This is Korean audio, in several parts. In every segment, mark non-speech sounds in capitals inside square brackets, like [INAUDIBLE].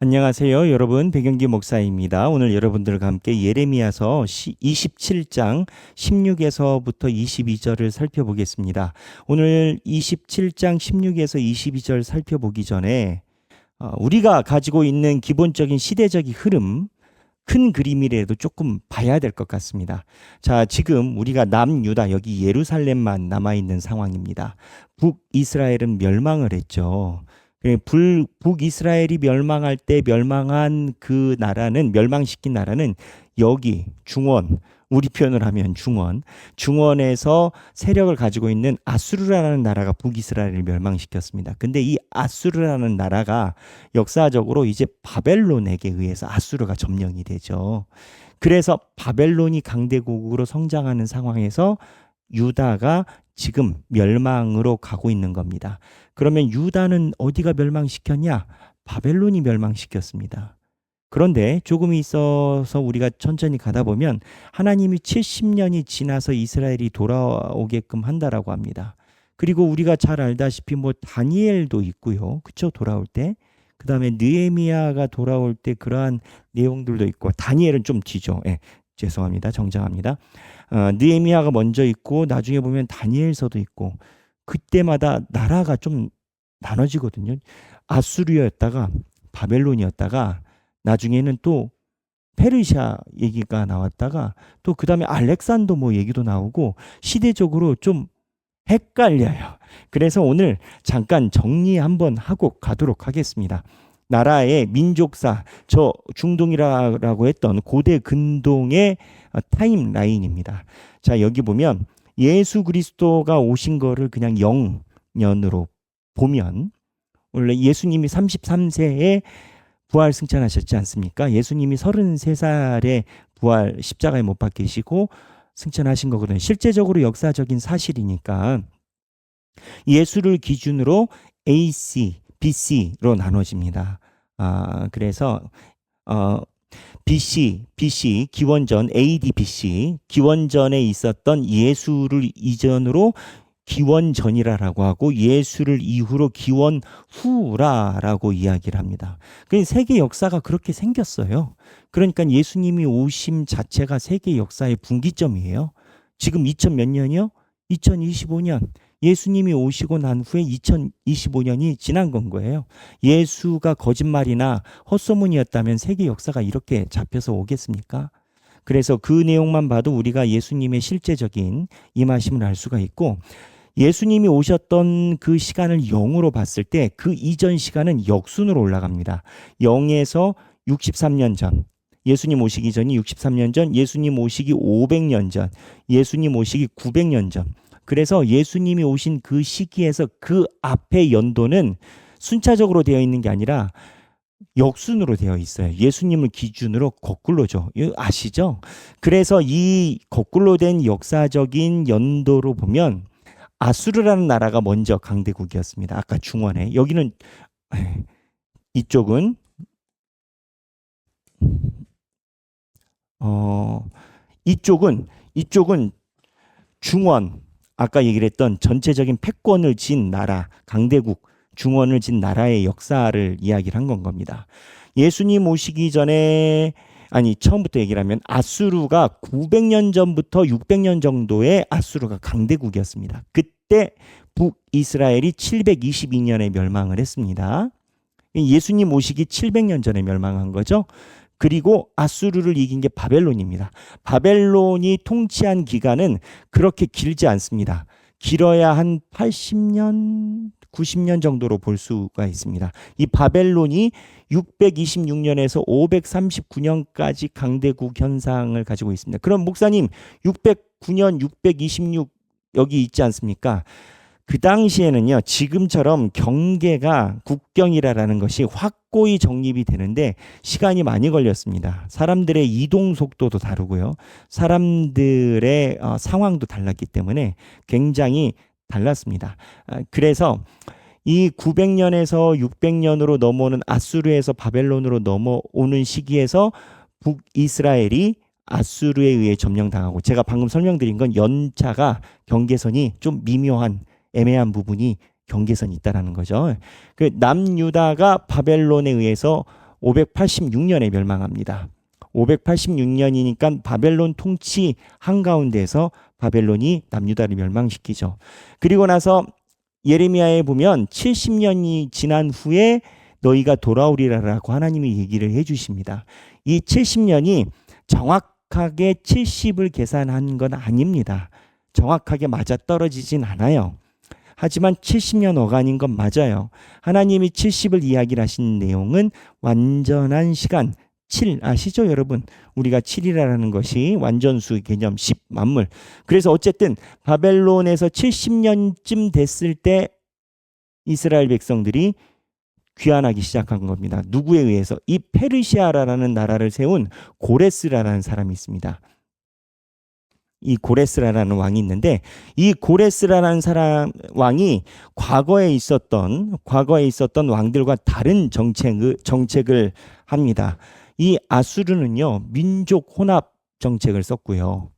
안녕하세요. 여러분. 백영기 목사입니다. 오늘 여러분들과 함께 예레미야서 27장 16에서부터 22절을 살펴보겠습니다. 오늘 27장 16에서 22절 살펴보기 전에 어, 우리가 가지고 있는 기본적인 시대적인 흐름 큰 그림이라도 조금 봐야 될 것 같습니다. 자, 지금 우리가 남유다 여기 예루살렘만 남아 있는 상황입니다. 북이스라엘은 멸망을 했죠. 예, 불, 북이스라엘이 멸망할 때 멸망한 그 나라는 멸망시킨 나라는 여기 중원 우리 표현을 하면 중원 중원에서 세력을 가지고 있는 아수르라는 나라가 북이스라엘을 멸망시켰습니다. 근데 이 아수르라는 나라가 역사적으로 이제 바벨론에게 의해서 아수르가 점령이 되죠. 그래서 바벨론이 강대국으로 성장하는 상황에서 유다가 지금 멸망으로 가고 있는 겁니다. 그러면 유다는 어디가 멸망시켰냐? 바벨론이 멸망시켰습니다. 그런데 조금 있어서 우리가 천천히 가다 보면 하나님이 70년이 지나서 이스라엘이 돌아오게끔 한다라고 합니다. 그리고 우리가 잘 알다시피 뭐 다니엘도 있고요. 그쵸? 돌아올 때. 그 다음에 느에미아가 돌아올 때 그러한 내용들도 있고 다니엘은 좀 뒤죠. 예, 죄송합니다. 정정합니다. 어, 느에미아가 먼저 있고 나중에 보면 다니엘서도 있고 그때마다 나라가 좀 나눠지거든요. 아수르였다가 바벨론이었다가 나중에는 또 페르시아 얘기가 나왔다가 또 그다음에 알렉산더 뭐 얘기도 나오고 시대적으로 좀 헷갈려요. 그래서 오늘 잠깐 정리 한번 하고 가도록 하겠습니다. 나라의 민족사, 저 중동이라고 했던 고대 근동의 타임 라인입니다. 자, 여기 보면 예수 그리스도가 오신 거를 그냥 0년으로 보면 원래 예수님이 33세에 부활 승천하셨지 않습니까? 예수님이 33살에 부활 십자가에 못 박히시고 승천하신 거거든요. 실제적으로 역사적인 사실이니까 예수를 기준으로 AC, BC로 나눠집니다. 아, 그래서 어 BC, BC 기원전 AD BC 기원전에 있었던 예수를 이전으로 기원전이라라고 하고 예수를 이후로 기원 후라라고 이야기를 합니다. 그 세계 역사가 그렇게 생겼어요. 그러니까 예수님이 오심 자체가 세계 역사의 분기점이에요. 지금 2000 몇 년이요? 2025년. 예수님이 오시고 난 후에 2025년이 지난 건 거예요. 예수가 거짓말이나 헛소문이었다면 세계 역사가 이렇게 잡혀서 오겠습니까? 그래서 그 내용만 봐도 우리가 예수님의 실제적인 임하심을 알 수가 있고 예수님이 오셨던 그 시간을 0으로 봤을 때 그 이전 시간은 역순으로 올라갑니다. 0에서 63년 전, 예수님 오시기 전이 63년 전, 예수님 오시기 500년 전, 예수님 오시기 900년 전. 그래서 예수님이 오신 그 시기에서 그 앞의 연도는 순차적으로 되어 있는 게 아니라 역순으로 되어 있어요. 예수님을 기준으로 거꾸로죠. 아시죠? 그래서 이 거꾸로 된 역사적인 연도로 보면 아수르라는 나라가 먼저 강대국이었습니다. 아까 중원에. 여기는 [LAUGHS] 이쪽은 어 이쪽은 이쪽은 중원 아까 얘기를 했던 전체적인 패권을 진 나라, 강대국, 중원을 진 나라의 역사를 이야기를 한 건 겁니다. 예수님 오시기 전에 아니 처음부터 얘기를 하면 아수르가 900년 전부터 600년 정도의 아수르가 강대국이었습니다. 그때 북이스라엘이 722년에 멸망을 했습니다. 예수님 오시기 700년 전에 멸망한 거죠. 그리고 아수르를 이긴 게 바벨론입니다. 바벨론이 통치한 기간은 그렇게 길지 않습니다. 길어야 한 80년, 90년 정도로 볼 수가 있습니다. 이 바벨론이 626년에서 539년까지 강대국 현상을 가지고 있습니다. 그럼 목사님 609년, 626 여기 있지 않습니까? 그 당시에는요, 지금처럼 경계가 국경이라는 것이 확고히 정립이 되는데 시간이 많이 걸렸습니다. 사람들의 이동 속도도 다르고요. 사람들의 어, 상황도 달랐기 때문에 굉장히 달랐습니다. 아, 그래서 이 900년에서 600년으로 넘어오는 아수르에서 바벨론으로 넘어오는 시기에서 북이스라엘이 아수르에 의해 점령당하고 제가 방금 설명드린 건 연차가 경계선이 좀 미묘한 애매한 부분이 경계선이 있다라는 거죠. 그 남유다가 바벨론에 의해서 586년에 멸망합니다. 586년이니까 바벨론 통치 한가운데서 바벨론이 남유다를 멸망시키죠. 그리고 나서 예레미야에 보면 70년이 지난 후에 너희가 돌아오리라라고 하나님이 얘기를 해 주십니다. 이 70년이 정확하게 70을 계산한 건 아닙니다. 정확하게 맞아 떨어지진 않아요. 하지만 70년 어간인 건 맞아요. 하나님이 70을 이야기를 하신 내용은 완전한 시간 7 아시죠 여러분? 우리가 7이라는 것이 완전수 개념 10 만물. 그래서 어쨌든 바벨론에서 70년쯤 됐을 때 이스라엘 백성들이 귀환하기 시작한 겁니다. 누구에 의해서? 이 페르시아라는 나라를 세운 고레스라는 사람이 있습니다. 이 고레스라라는 왕이 있는데 이 고레스라는 사람 왕이 과거에 있었던 과거에 있었던 왕들과 다른 정책을 정책을 합니다. 이 아수르는요 민족 혼합 정책을 썼고요.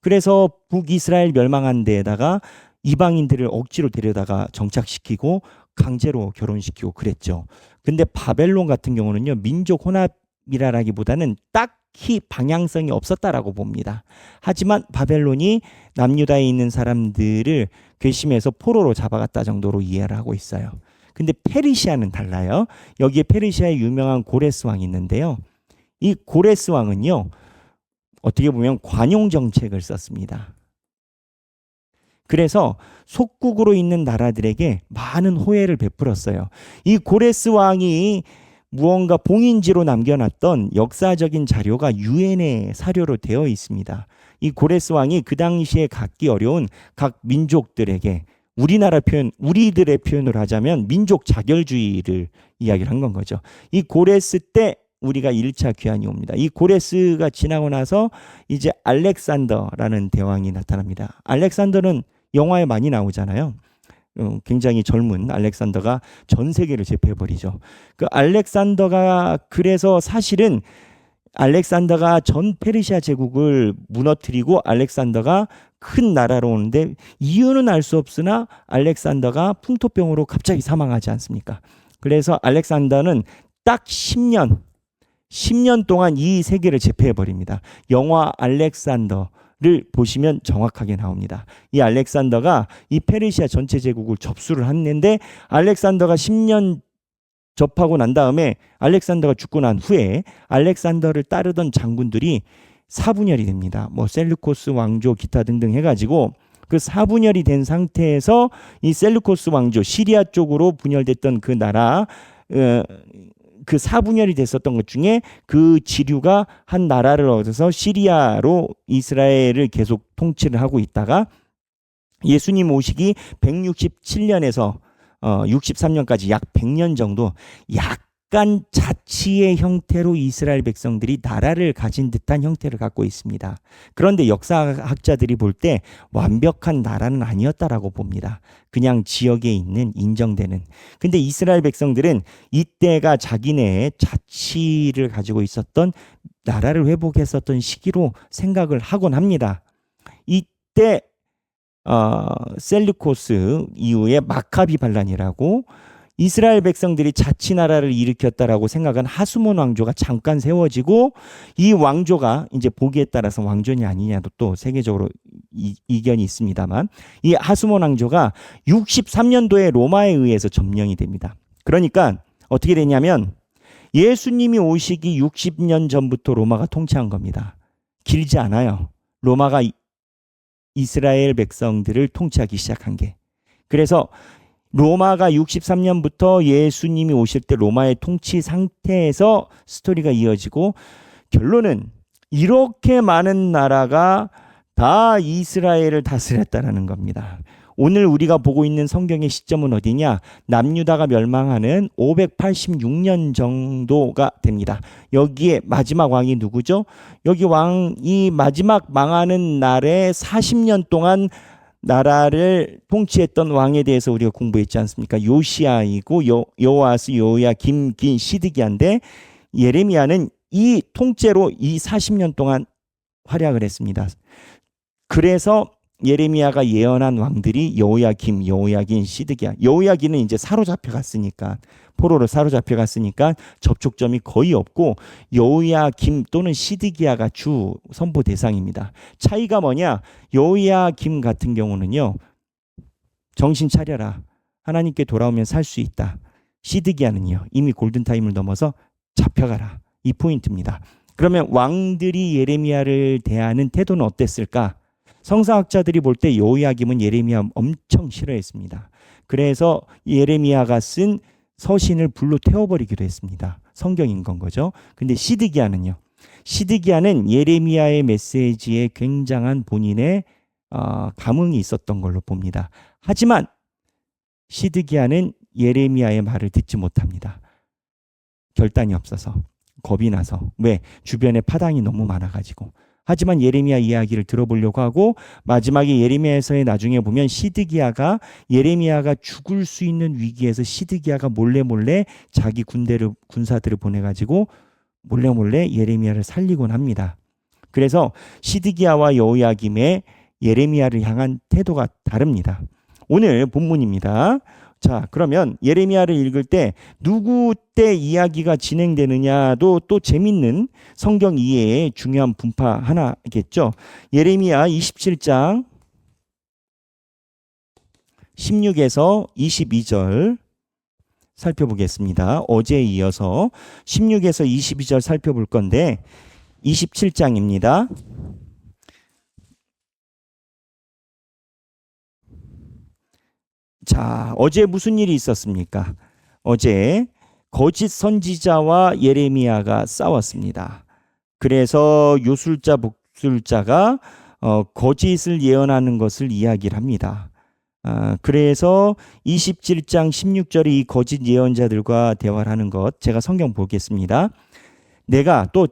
그래서 북이스라엘 멸망한 데에다가 이방인들을 억지로 데려다가 정착시키고 강제로 결혼시키고 그랬죠. 근데 바벨론 같은 경우는요 민족 혼합 이라기보다는 딱히 방향성이 없었다라고 봅니다. 하지만 바벨론이 남유다에 있는 사람들을 괘씸해서 포로로 잡아갔다 정도로 이해를 하고 있어요. 근데 페르시아는 달라요. 여기에 페르시아의 유명한 고레스 왕이 있는데요. 이 고레스 왕은요. 어떻게 보면 관용 정책을 썼습니다. 그래서 속국으로 있는 나라들에게 많은 호혜를 베풀었어요. 이 고레스 왕이 무언가 봉인지로 남겨놨던 역사적인 자료가 유엔의 사료로 되어 있습니다. 이 고레스 왕이 그 당시에 갖기 어려운 각 민족들에게 우리나라 표현, 우리들의 표현을 하자면 민족 자결주의를 이야기를 한 건 거죠. 이 고레스 때 우리가 1차 귀환이 옵니다. 이 고레스가 지나고 나서 이제 알렉산더라는 대왕이 나타납니다. 알렉산더는 영화에 많이 나오잖아요. 어, 굉장히 젊은 알렉산더가 전 세계를 제패해버리죠. 그 알렉산더가 그래서 사실은 알렉산더가 전 페르시아 제국을 무너뜨리고 알렉산더가 큰 나라로 오는데 이유는 알 수 없으나 알렉산더가 풍토병으로 갑자기 사망하지 않습니까? 그래서 알렉산더는 딱 10년 10년 동안 이 세계를 제패해 버립니다. 영화 알렉산더 를 보시면 정확하게 나옵니다. 이 알렉산더가 이 페르시아 전체 제국을 접수를 했는데 알렉산더가 10년 접하고 난 다음에 알렉산더가 죽고 난 후에 알렉산더를 따르던 장군들이 사분열이 됩니다. 뭐 셀루코스 왕조 기타 등등 해가지고 그 사분열이 된 상태에서 이 셀루코스 왕조 시리아 쪽으로 분열됐던 그 나라 어, 그 사분열이 됐었던 것 중에 그 지류가 한 나라를 얻어서 시리아로 이스라엘을 계속 통치를 하고 있다가 예수님 오시기 167년에서 어 63년까지 약 100년 정도 약 간 자치의 형태로 이스라엘 백성들이 나라를 가진 듯한 형태를 갖고 있습니다. 그런데 역사학자들이 볼 때 완벽한 나라는 아니었다라고 봅니다. 그냥 지역에 있는 인정되는. 근데 이스라엘 백성들은 이때가 자기네의 자치를 가지고 있었던 나라를 회복했었던 시기로 생각을 하곤 합니다. 이때 어, 셀루코스 이후에 마카비 반란이라고 이스라엘 백성들이 자치 나라를 일으켰다라고 생각한 하수몬 왕조가 잠깐 세워지고 이 왕조가 이제 보기에 따라서 왕조냐 아니냐도 또 세계적으로 이, 이견이 있습니다만 이 하수몬 왕조가 63년도에 로마에 의해서 점령이 됩니다. 그러니까 어떻게 되냐면 예수님이 오시기 60년 전부터 로마가 통치한 겁니다. 길지 않아요. 로마가 이스라엘 백성들을 통치하기 시작한 게. 그래서 로마가 63년부터 예수님이 오실 때 로마의 통치 상태에서 스토리가 이어지고 결론은 이렇게 많은 나라가 다 이스라엘을 다스렸다라는 겁니다. 오늘 우리가 보고 있는 성경의 시점은 어디냐? 남유다가 멸망하는 586년 정도가 됩니다. 여기에 마지막 왕이 누구죠? 여기 왕이 마지막 망하는 날에 40년 동안 나라를 통치했던 왕에 대해서 우리가 공부했지 않습니까? 요시아이고 요, 요아스, 요야, 김, 긴, 시드기야인데 예레미야는 이 통째로 이 40년 동안 활약을 했습니다. 그래서 예레미야가 예언한 왕들이 여호야김, 여호야긴, 시드기야. 여호야긴은 이제 사로잡혀 갔으니까 포로로 사로잡혀 갔으니까 접촉점이 거의 없고 여호야김 또는 시드기야가 주 선보 대상입니다. 차이가 뭐냐? 여호야김 같은 경우는요. 정신 차려라. 하나님께 돌아오면 살 수 있다. 시드기야는요. 이미 골든 타임을 넘어서 잡혀가라. 이 포인트입니다. 그러면 왕들이 예레미야를 대하는 태도는 어땠을까? 성사학자들이 볼때 여호야김은 예레미야 엄청 싫어했습니다. 그래서 예레미야가 쓴 서신을 불로 태워버리기도 했습니다. 성경인 건 거죠. 근데 시드기야는요. 시드기야는 예레미야의 메시지에 굉장한 본인의 어, 감흥이 있었던 걸로 봅니다. 하지만 시드기야는 예레미야의 말을 듣지 못합니다. 결단이 없어서 겁이 나서 왜 주변에 파당이 너무 많아가지고 하지만 예레미야 이야기를 들어보려고 하고 마지막에 예레미야에서의 나중에 보면 시드기야가 예레미야가 죽을 수 있는 위기에서 시드기야가 몰래 몰래 자기 군대를 군사들을 보내 가지고 몰래 몰래 예레미야를 살리곤 합니다. 그래서 시드기야와 여호야김의 예레미야를 향한 태도가 다릅니다. 오늘 본문입니다. 자, 그러면 예레미야를 읽을 때 누구 때 이야기가 진행되느냐도 또 재밌는 성경 이해의 중요한 분파 하나겠죠. 예레미야 27장 16에서 22절 살펴보겠습니다. 어제에 이어서 16에서 22절 살펴볼 건데 27장입니다. 자, 어제 무슨 일이 있었습니까? 어제 거짓 선지자와 예레미야가 싸웠습니다. 그래서 요술자 복술자가 어, 거짓을 예언하는 것을 이야기를 합니다. 아, 그래서 27장 16절에 이 거짓 예언자들과 대화를 하는 것 제가 성경 보겠습니다. 내가 또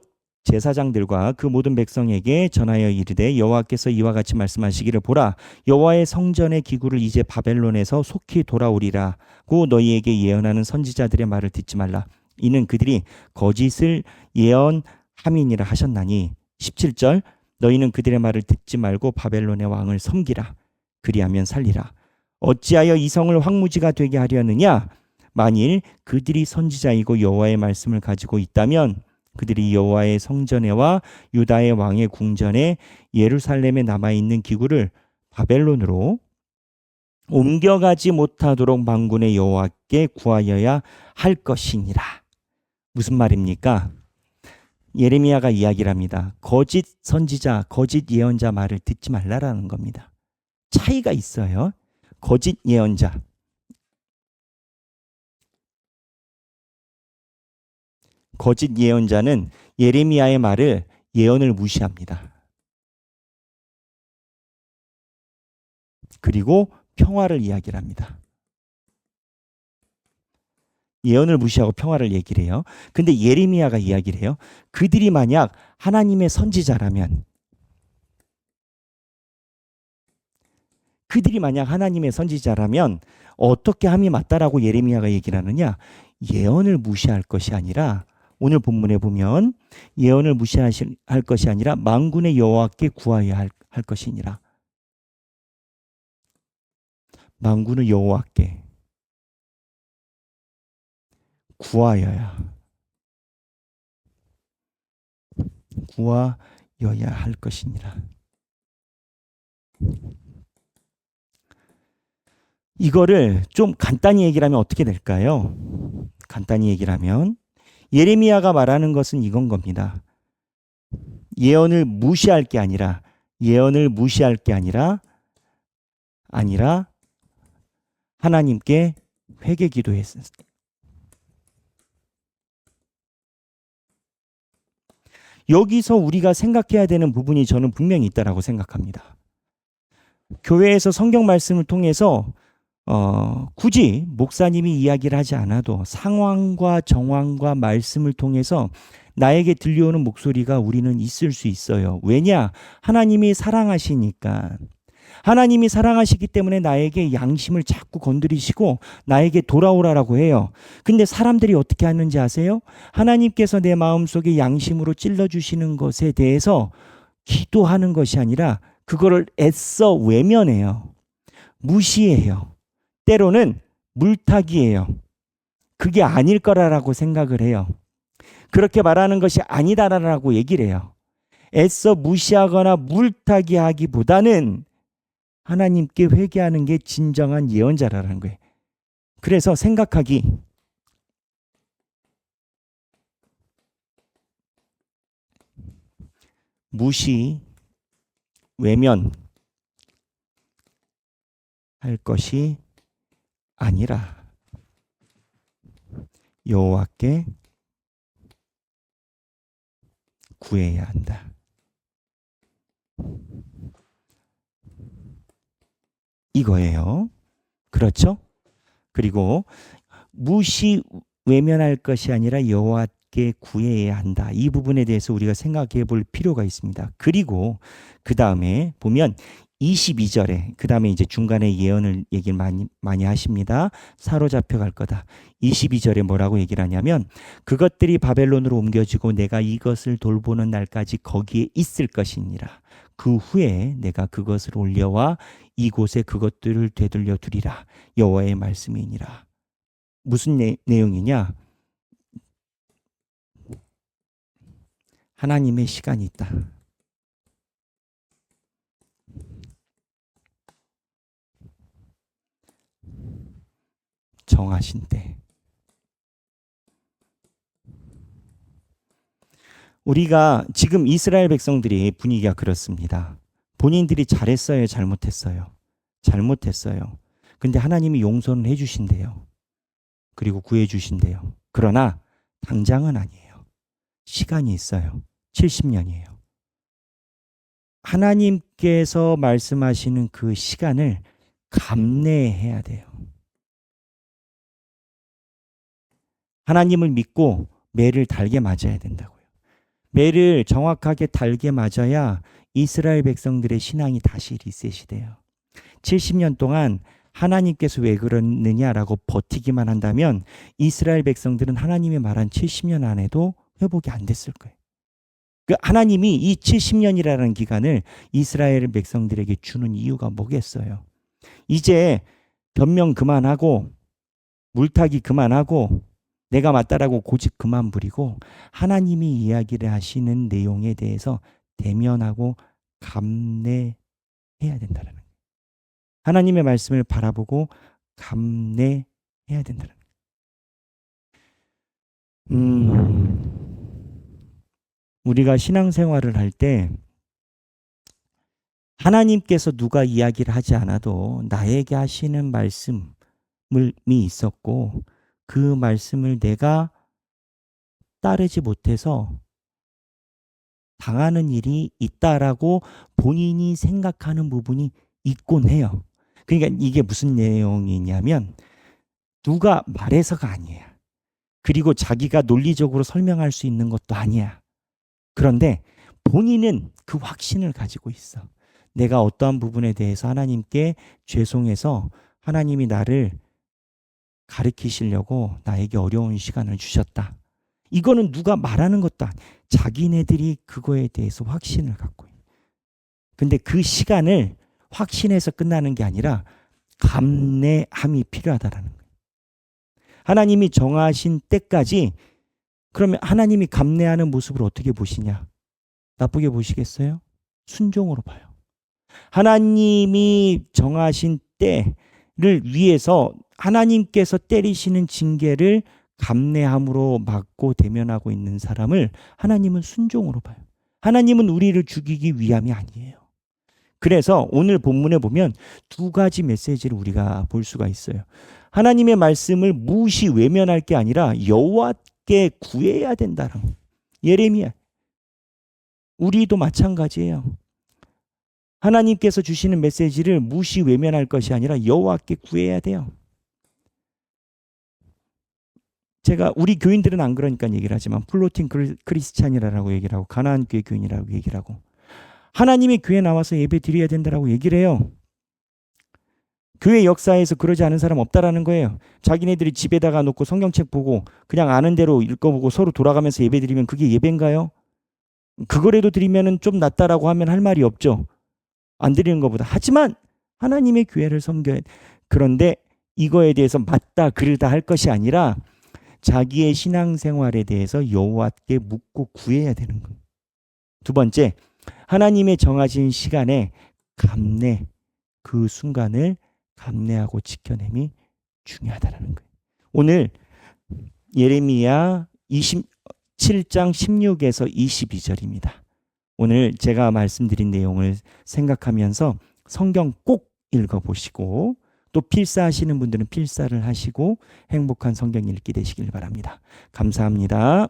제사장들과 그 모든 백성에게 전하여 이르되 여호와께서 이와 같이 말씀하시기를 보라. 여호와의 성전의 기구를 이제 바벨론에서 속히 돌아오리라고 너희에게 예언하는 선지자들의 말을 듣지 말라. 이는 그들이 거짓을 예언함이니라 하셨나니. 17절 너희는 그들의 말을 듣지 말고 바벨론의 왕을 섬기라. 그리하면 살리라. 어찌하여 이 성을 황무지가 되게 하려느냐? 만일 그들이 선지자이고 여호와의 말씀을 가지고 있다면 그들이 여호와의 성전에와 유다의 왕의 궁전에 예루살렘에 남아 있는 기구를 바벨론으로 옮겨가지 못하도록 망군의 여호와께 구하여야 할 것이니라. 무슨 말입니까? 예레미야가 이야기를 합니다. 거짓 선지자, 거짓 예언자 말을 듣지 말라라는 겁니다. 차이가 있어요. 거짓 예언자. 거짓 예언자는 예레미야의 말을 예언을 무시합니다. 그리고 평화를 이야기를 합니다. 예언을 무시하고 평화를 얘기를 해요. 근데 예레미야가 이야기를 해요. 그들이 만약 하나님의 선지자라면 그들이 만약 하나님의 선지자라면 어떻게 함이 맞다라고 예레미야가 얘기를 하느냐? 예언을 무시할 것이 아니라 오늘 본문에 보면 예언을 무시할 것이 아니라 망군의 여호와께 구하여야 할, 할 것이니라. 망군의 여호와께 구하여야 구하여야 할 것이니라. 이거를 좀 간단히 얘기를 하면 어떻게 될까요? 간단히 얘기를 하면 예레미야가 말하는 것은 이건 겁니다. 예언을 무시할 게 아니라 예언을 무시할 게 아니라 아니라 하나님께 회개 기도했습니다. 여기서 우리가 생각해야 되는 부분이 저는 분명히 있다라고 생각합니다. 교회에서 성경 말씀을 통해서 어, 굳이 목사님이 이야기를 하지 않아도 상황과 정황과 말씀을 통해서 나에게 들려오는 목소리가 우리는 있을 수 있어요. 왜냐? 하나님이 사랑하시니까. 하나님이 사랑하시기 때문에 나에게 양심을 자꾸 건드리시고 나에게 돌아오라라고 해요. 근데 사람들이 어떻게 하는지 아세요? 하나님께서 내 마음속에 양심으로 찔러주시는 것에 대해서 기도하는 것이 아니라 그거를 애써 외면해요. 무시해요. 때로는 물타기예요. 그게 아닐 거라라고 생각을 해요. 그렇게 말하는 것이 아니다라고 얘기를 해요. 애써 무시하거나 물타기 하기보다는 하나님께 회개하는 게 진정한 예언자라는 거예요. 그래서 생각하기 무시 외면 할 것이 아니라 여호와께 구해야 한다. 이거예요. 그렇죠? 그리고 무시 외면할 것이 아니라 여호와께 구해야 한다. 이 부분에 대해서 우리가 생각해 볼 필요가 있습니다. 그리고 그 다음에 보면 22절에 그 다음에 이제 중간에 예언을 얘기를 많이 많이 하십니다. 사로잡혀 갈 거다. 22절에 뭐라고 얘기를 하냐면 그것들이 바벨론으로 옮겨지고 내가 이것을 돌보는 날까지 거기에 있을 것이니라. 그 후에 내가 그것을 올려와 이곳에 그것들을 되돌려 두리라. 여호와의 말씀이니라. 무슨 내, 내용이냐? 하나님의 시간이 있다. 정하신 때. 우리가 지금 이스라엘 백성들이 분위기가 그렇습니다. 본인들이 잘했어요, 잘못했어요. 잘못했어요. 근데 하나님이 용서는 해 주신대요. 그리고 구해 주신대요. 그러나 당장은 아니에요. 시간이 있어요. 70년이에요. 하나님께서 말씀하시는 그 시간을 감내해야 돼요. 하나님을 믿고 매를 달게 맞아야 된다고요. 매를 정확하게 달게 맞아야 이스라엘 백성들의 신앙이 다시 리셋이 돼요. 70년 동안 하나님께서 왜 그러느냐라고 버티기만 한다면 이스라엘 백성들은 하나님이 말한 70년 안에도 회복이 안 됐을 거예요. 그 하나님이 이 70년이라는 기간을 이스라엘 백성들에게 주는 이유가 뭐겠어요? 이제 변명 그만하고 물타기 그만하고 내가 맞다라고 고집 그만 부리고 하나님이 이야기를 하시는 내용에 대해서 대면하고 감내해야 된다는 거예요. 하나님의 말씀을 바라보고 감내해야 된다는 거예요. 음, 우리가 신앙생활을 할 때 하나님께서 누가 이야기를 하지 않아도 나에게 하시는 말씀이 있었고 그 말씀을 내가 따르지 못해서 당하는 일이 있다라고 본인이 생각하는 부분이 있곤 해요. 그러니까 이게 무슨 내용이냐면 누가 말해서가 아니에요. 그리고 자기가 논리적으로 설명할 수 있는 것도 아니야. 그런데 본인은 그 확신을 가지고 있어. 내가 어떠한 부분에 대해서 하나님께 죄송해서 하나님이 나를 가르치시려고 나에게 어려운 시간을 주셨다. 이거는 누가 말하는 것도 아니 자기네들이 그거에 대해서 확신을 갖고 있는. 근데 그 시간을 확신해서 끝나는 게 아니라 감내함이 필요하다라는 거예요. 하나님이 정하신 때까지 그러면 하나님이 감내하는 모습을 어떻게 보시냐? 나쁘게 보시겠어요? 순종으로 봐요. 하나님이 정하신 때를 위해서 하나님께서 때리시는 징계를 감내함으로 막고 대면하고 있는 사람을 하나님은 순종으로 봐요. 하나님은 우리를 죽이기 위함이 아니에요. 그래서 오늘 본문에 보면 두 가지 메시지를 우리가 볼 수가 있어요. 하나님의 말씀을 무시 외면할 게 아니라 여호와께 구해야 된다는 예레미야. 우리도 마찬가지예요. 하나님께서 주시는 메시지를 무시 외면할 것이 아니라 여호와께 구해야 돼요. 제가 우리 교인들은 안 그러니까 얘기를 하지만 플로팅 크리스찬이라고 얘기를 하고 가나안 교회 교인이라고 얘기를 하고 하나님의 교회 나와서 예배 드려야 된다라고 얘기를 해요. 교회 역사에서 그러지 않은 사람 없다라는 거예요. 자기네들이 집에다가 놓고 성경책 보고 그냥 아는 대로 읽어보고 서로 돌아가면서 예배 드리면 그게 예배인가요? 그거라도 드리면은 좀 낫다라고 하면 할 말이 없죠. 안 드리는 것보다 하지만 하나님의 교회를 섬겨야 그런데 이거에 대해서 맞다 그르다 할 것이 아니라 자기의 신앙생활에 대해서 여호와께 묻고 구해야 되는 거예요. 두 번째, 하나님의 정하신 시간에 감내 그 순간을 감내하고 지켜냄이 중요하다라는 거예요. 오늘 예레미야 27장 16에서 22절입니다. 오늘 제가 말씀드린 내용을 생각하면서 성경 꼭 읽어보시고 또 필사하시는 분들은 필사를 하시고 행복한 성경 읽기 되시길 바랍니다. 감사합니다.